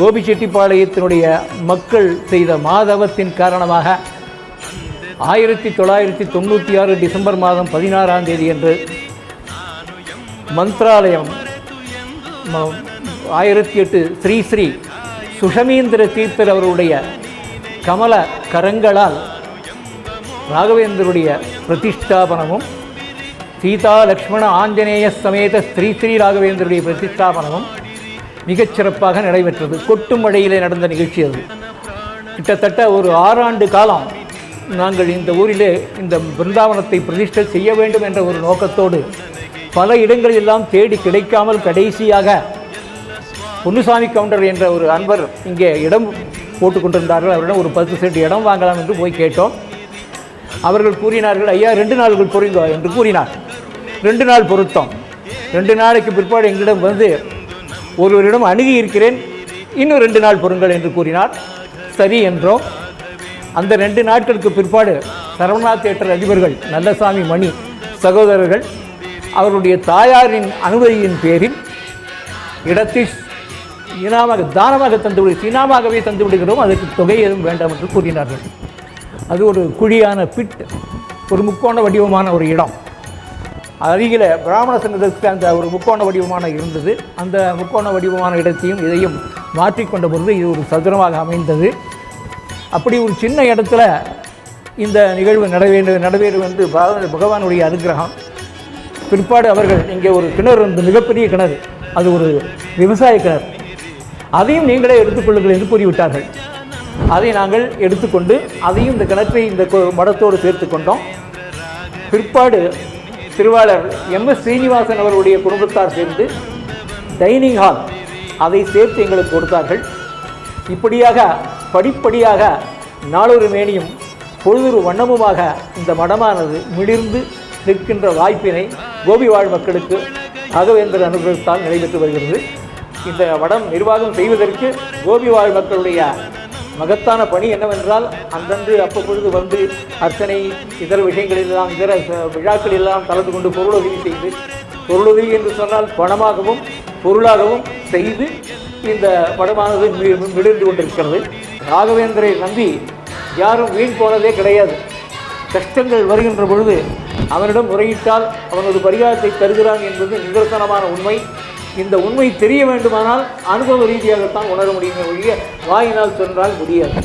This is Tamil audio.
கோபிச்செட்டிப்பாளையத்தினுடைய மக்கள் செய்த மாதவத்தின் காரணமாக ஆயிரத்தி தொள்ளாயிரத்தி தொண்ணூற்றி ஆறு டிசம்பர் மாதம் பதினாறாம் தேதி அன்று மந்த்ராலயம் ம- ஆயிரத்தி எட்டு ஸ்ரீ ஸ்ரீ சுஷமீந்திர தீர்த்தர் அவருடைய கமல கரங்களால் ராகவேந்தருடைய பிரதிஷ்டாபனமும் சீதா லக்ஷ்மண ஆஞ்சநேய சமேத ஸ்ரீ ஸ்ரீ ராகவேந்தருடைய பிரதிஷ்டாபனமும் மிகச் சிறப்பாக நடைபெற்றது. கொட்டு மழையிலே நடந்த நிகழ்ச்சி அது. கிட்டத்தட்ட ஒரு ஆறாண்டு காலம் நாங்கள் இந்த ஊரிலே இந்த பிருந்தாவனத்தை பிரதிஷ்டை செய்ய வேண்டும் என்ற ஒரு நோக்கத்தோடு பல இடங்களிலெல்லாம் தேடி கிடைக்காமல் கடைசியாக பொன்னுசாமி கவுண்டர் என்ற ஒரு அன்பர் இங்கே இடம் போட்டு கொண்டிருந்தார்கள். அவரிடம் ஒரு பத்து சென்ட் இடம் வாங்கலாம் என்று போய் கேட்டோம். அவர்கள் கூறினார்கள் ஐயா ரெண்டு நாள்கள் பொருங்கோ என்று கூறினார். ரெண்டு நாள் பொருத்தம். ரெண்டு நாளைக்கு பிற்பாடு எங்களிடம் வந்து ஒருவரிடம் அணுகி இருக்கிறேன். இன்னும் ரெண்டு நாள் பொருங்கள் என்று கூறினார். சரி என்றோம் அந்த ரெண்டு நாட்களுக்கு பிற்பாடு சரவணா தேட்டர் அதிபர்கள் நல்லசாமி மணி சகோதரர்கள் அவருடைய தாயாரின் அனுமதியின் பேரில் இடத்தை இனாமாக தானமாக தந்து விடு இனாமாகவே தந்து விடுகிறோம். அதற்கு தொகை எதுவும் வேண்டாம் என்று கூறினார்கள். அது ஒரு குழியான பிட் ஒரு முக்கோண வடிவமான ஒரு இடம். அருகில் பிராமண சங்கத்திற்கு அந்த ஒரு முக்கோண வடிவமான இருந்தது. அந்த முக்கோண வடிவமான இடத்தையும் இதையும் மாற்றிக்கொண்ட பொழுது இது ஒரு சதுரமாக அமைந்தது. அப்படி ஒரு சின்ன இடத்துல இந்த நிகழ்வு நடைபெறு நடைபெறும் என்று பகவான் பகவானுடைய அனுகிரகம். பிற்பாடு அவர்கள் இங்கே ஒரு கிணறு வந்து மிகப்பெரிய கிணறு. அது ஒரு விவசாய கிணறு. அதையும் நீங்களே எடுத்துக்கொள்ளுங்கள் என்று கூறிவிட்டார்கள். அதை நாங்கள் எடுத்துக்கொண்டு அதையும் இந்த கிணற்றை இந்த மடத்தோடு சேர்த்து கொண்டோம் பிற்பாடு திருவாளர் எம் எஸ் ஸ்ரீனிவாசன் அவருடைய குடும்பத்தார் சேர்ந்து டைனிங் ஹால் அதை சேர்த்து எங்களுக்கு கொடுத்தார்கள். இப்படியாக படிப்படியாக நாளொரு மேனியும் பொழுதொரு வண்ணமுமாக இந்த மடமானது மிளிர்ந்து நிற்கின்ற வாய்ப்பினை கோபி வாழ் மக்களுக்கு ராகவேந்திர அனுகிரகத்தால் நடைபெற்று வருகிறது. இந்த மடம் நிர்வாகம் செய்வதற்கு கோபி வாழ் மக்களுடைய மகத்தான பணி என்னவென்றால் அந்தன்று அப்பொழுது வந்து அர்ச்சனை இதர விஷயங்களெல்லாம் இதர விழாக்களெல்லாம் கலந்து கொண்டு பொருளுதவி செய்து பொருளுதவி என்று சொன்னால் பணமாகவும் பொருளாகவும் செய்து இந்த படமானது மி- மிளிர்ந்து கொண்டிருக்கிறது. ராகவேந்தரை நம்பி யாரும் வீண் போனதே கிடையாது. கஷ்டங்கள் வருகின்ற பொழுது அவனிடம் முறையிட்டால் அவனது பரிகாரத்தை தருகிறான் என்பது நிதர்சனமான உண்மை. இந்த உண்மை தெரிய வேண்டுமானால் அனுபவ ரீதியாகத்தான் உணர முடியுமே ஒழிய வாயினால் சொன்னால் முடியாது.